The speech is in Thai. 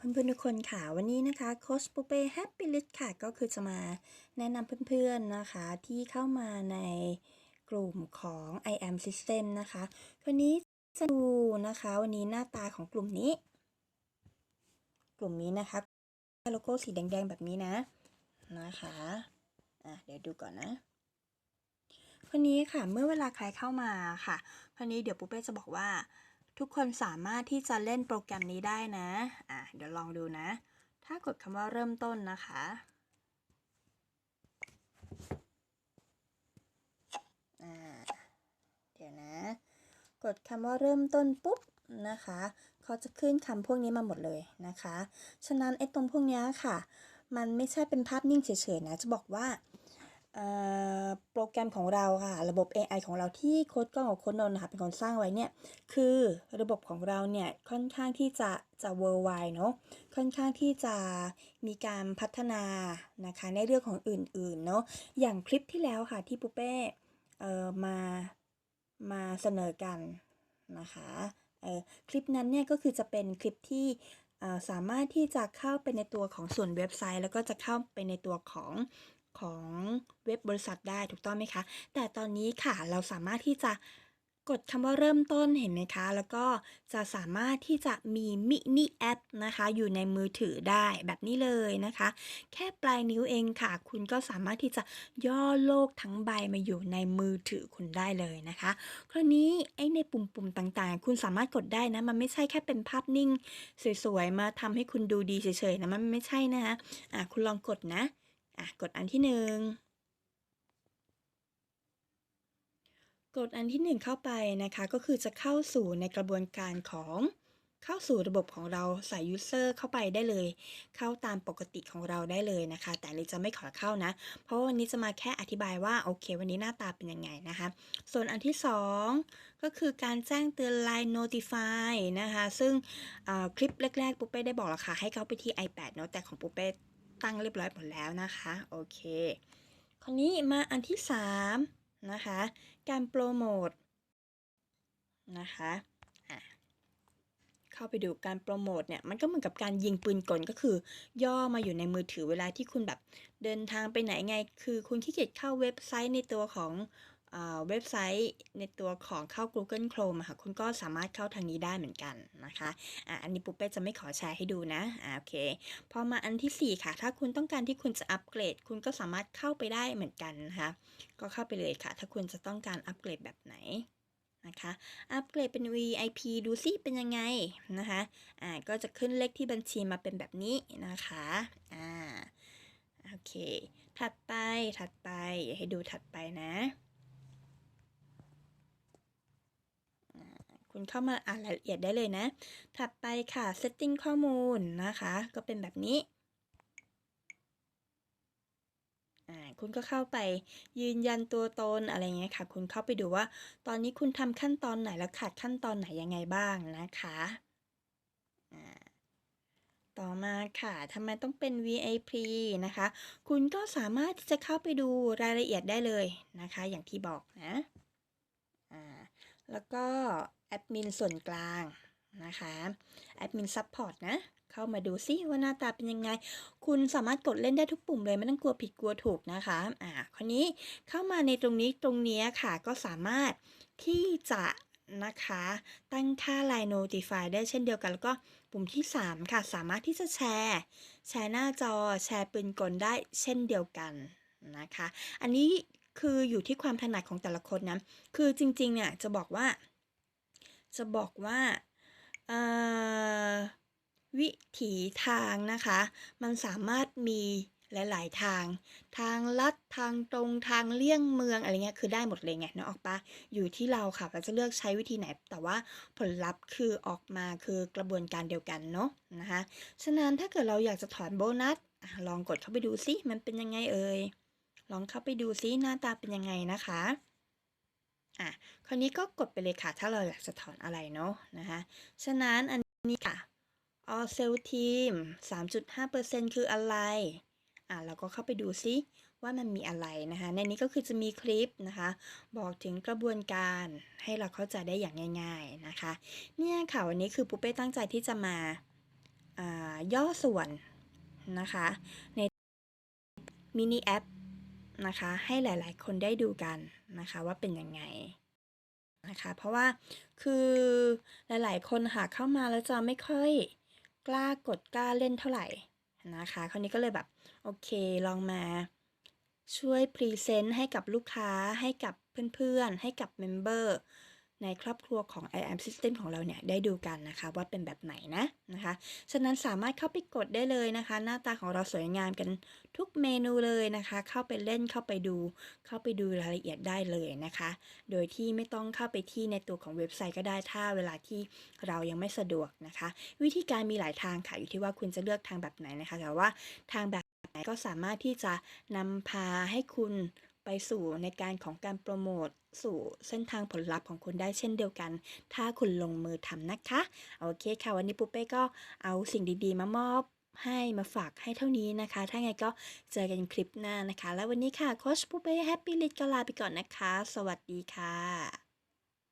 เพื่อนๆทุกคนค่ะ วันนี้นะคะโค้ชปูเป้แฮปปี้ลิสค่ะ ก็คือจะมาแนะนำเพื่อนๆนะคะที่เข้ามาในกลุ่มของ I am System นะคะวันนี้จะดูนะคะวันนี้หน้าตาของกลุ่มนี้ กลุ่มนี้นะคะโลโก้สีแดงๆแบบนี้นะนะคะอะเดี๋ยวดูก่อนนะคนนี้ค่ะเมื่อเวลาใครเข้ามาค่ะคนนี้เดี๋ยวปูเป้จะบอกว่า ทุกคนสามารถที่จะเล่นโปรแกรมนี้ได้นะ อะ เดี๋ยวลองดูนะ ถ้ากดคำว่าเริ่มต้นนะคะ อ่า เดี๋ยวนะ กดคำว่าเริ่มต้นปุ๊บนะคะเขาจะขึ้นคำพวกนี้มาหมดเลยนะคะ ฉะนั้นไอ้ตรงพวกนี้ค่ะ มันไม่ใช่เป็นภาพนิ่งเฉยๆนะ จะบอกว่า โปรแกรมของเราค่ะ ระบบ AI ของเราที่โค้ดกล้องกับโค้ดนนท์นะคะเป็นคนสร้างไว้เนี่ย คือระบบของเราเนี่ยค่อนข้างที่จะจะ worldwide เนาะค่อนข้างที่จะมีการพัฒนานะคะในเรื่องของอื่นๆเนาะอย่างคลิปที่แล้วค่ะที่ปุเป้เอ่อมามาเสนอกันนะคะเอ่อคลิปนั้นเนี่ยก็คือจะเป็นคลิปที่สามารถที่จะเข้าไปในตัวของส่วนเว็บไซต์ แล้วก็จะเข้าไปในตัวของ ของเว็บบริษัทได้ถูกต้องไหมคะ แต่ตอนนี้ค่ะเราสามารถที่จะกดคำว่าเริ่มต้นเห็นไหมคะ แล้วก็จะสามารถที่จะมีมินิแอปนะคะ อยู่ในมือถือได้แบบนี้เลยนะคะ แค่ปลายนิ้วเองค่ะ คุณก็สามารถที่จะย่อโลกทั้งใบมาอยู่ในมือถือคุณได้เลยนะคะคราวนี้ไอ้ในปุ่มๆต่างๆ คุณสามารถกดได้นะ มันไม่ใช่แค่เป็นภาพนิ่ง สวยๆ มาทำให้คุณดูดีเฉยๆนะ มันไม่ใช่นะคะอะคุณลองกดนะ อะกดอันที่หนึ่งกดอันที่หนึ่งเข้าไปนะคะก็คือจะเข้าสู่ในกระบวนการของเข้าสู่ระบบของเราใส่ user เข้าไปได้เลย เข้าตามปกติของเราได้เลยนะคะ แต่ลิจะไม่ขอเข้านะ เพราะวันนี้จะมาแค่อธิบายว่าโอเค วันนี้หน้าตาเป็นยังไงนะคะ ส่วนอันที่ 2 ก็คือการแจ้งเตือน Line Notify นะคะ ซึ่งคลิปแรกๆปุ๊บเป้ได้บอกแล้วค่ะให้เข้าไปที่ iPad เนาะแต่ของปุ๊บเป้ ตั้งเรียบร้อยหมดแล้วนะคะโอเคคราวนี้มาอันที่3นะคะการโปรโมทนะคะเข้าไปดูการโปรโมทเนี่ยมันก็เหมือนกับการยิงปืนกลก็คือ ย่อมาอยู่ในมือถือเวลาที่คุณแบบเดินทางไปไหนไง คือคุณขี้เกียจเข้าเว็บไซต์ในตัวของ เว็บไซต์ในตัวของเข้า Google Chrome ค่ะ คุณก็สามารถเข้าทางนี้ได้เหมือนกันนะคะอะอันนี้ปุ๊บเป้จะไม่ขอแชร์ให้ดูนะอ่าโอเค พอมาอันที่ 4 ค่ะ ถ้าคุณต้องการที่คุณจะอัปเกรด คุณก็สามารถเข้าไปได้เหมือนกันนะคะ ก็เข้าไปเลยค่ะ ถ้าคุณจะต้องการอัปเกรดแบบไหนนะคะ อัปเกรดเป็น VIP ดูซิเป็นยังไงนะคะ อ่า ก็จะขึ้นเลขที่บัญชีมาเป็นแบบนี้นะคะ อ่า โอเค ถัดไป ถัดไป อยากให้ดูถัดไปนะ คุณเข้ามาอ่านรายละเอียดได้เลยนะ ถัดไปค่ะ setting ข้อมูลนะคะ ก็เป็นแบบนี้คุณก็เข้าไปยืนยันตัวตนอะไรเงี้ยค่ะ คุณเข้าไปดูว่า ตอนนี้คุณทำขั้นตอนไหนแล้วขาดขั้นตอนไหนยังไงบ้างนะคะต่อมาค่ะทำไมต้องเป็น VIP นะคะ คุณก็สามารถที่จะเข้าไปดูรายละเอียดได้เลยนะคะ อย่างที่บอกนะ แล้วก็ แอดมินส่วนกลางนะคะแอดมินซัพพอร์ตนะ เข้ามาดูซิว่าหน้าตาเป็นยังไง คุณสามารถกดเล่นได้ทุกปุ่มเลย ไม่ต้องกลัวผิดกลัวถูกนะคะอ่าคราวนี้เข้ามาในตรงนี้ตรงนี้ค่ะก็สามารถที่จะนะคะ ตั้งค่า Line Notify ได้เช่นเดียวกัน แล้วก็ปุ่มที่ 3 ค่ะ สามารถที่จะแชร์ แชร์หน้าจอแชร์ปืนกลได้เช่นเดียวกันนะคะ อันนี้คืออยู่ที่ความถนัดของแต่ละคนนะ คือจริงๆเนี่ยจะบอกว่า จะบอกว่าวิถีทางนะคะ มันสามารถมีหลาย ๆ ทาง ทางลัด ทางตรง ทางเลี่ยงเมืองอะไรเงี้ย คือได้หมดเลยไงเนาะออกปะอยู่ที่เราค่ะ เราจะเลือกใช้วิธีไหน แต่ว่าผลลัพธ์คือออกมาคือกระบวนการเดียวกันเนาะนะคะ ฉะนั้นถ้าเกิดเราอยากจะถอนโบนัสลองกดเข้าไปดูซิ มันเป็นยังไงเอ่ย ลองเข้าไปดูซิหน้าตาเป็นยังไงนะคะ อะคราวนี้ก็กดไปเลยค่ะถ้าเราอยากจะถอนอะไรเนาะนะคะฉะนั้นอันนี้ค่ะ all cell team 3.5%คืออะไรอะเราก็เข้าไปดูซิว่ามันมีอะไรนะคะ ในนี้ก็คือจะมีคลิปนะคะ บอกถึงกระบวนการให้เราเข้าใจได้อย่างง่าย ๆนะคะ เนี่ยค่ะวันนี้คือปุ๊เป้ตั้งใจที่จะมาย่อส่วนนะคะ ในมินิแอป นะคะ ให้หลายๆ คนได้ดูกันนะคะว่าเป็นยังไงนะคะเพราะว่าคือหลาย ๆ คนค่ะเข้ามาแล้วจะไม่ค่อยกล้ากดกล้าเล่นเท่าไหร่นะคะคราวนี้ก็เลยแบบโอเคลองมาช่วยพรีเซนต์ให้กับลูกค้าให้กับเพื่อน ๆ ให้กับเมมเบอร์ ในครอบครัวของ i am System ของเราเนี่ยได้ดูกันนะคะว่าเป็นแบบไหนนะนะคะฉะนั้นสามารถเข้าไปกดได้เลยนะคะ หน้าตาของเราสวยงามกันทุกเมนูเลยนะคะ เข้าไปเล่นเข้าไปดู เข้าไปดูรายละเอียดได้เลยนะคะ โดยที่ไม่ต้องเข้าไปที่ในตัวของเว็บไซต์ก็ได้ถ้าเวลาที่เรายังไม่สะดวกนะคะ วิธีการมีหลายทางค่ะอยู่ที่ว่าคุณจะเลือกทางแบบไหนนะคะแต่ว่าทางแบบไหนก็สามารถที่จะนำพาให้คุณ ไปสู่ในการของการโปรโมทสู่เส้นทางผลลัพธ์ของคุณได้เช่นเดียวกัน ถ้าคุณลงมือทำนะคะ โอเคค่ะวันนี้ปุ๊เป้ก็เอาสิ่งดีๆ มามอบให้มาฝากให้เท่านี้นะคะ ถ้าไงก็เจอกันคลิปหน้านะคะ แล้ววันนี้ค่ะโคชปุ๊เป้แฮปปี้ลิทก็ลาไปก่อนนะคะ สวัสดีค่ะ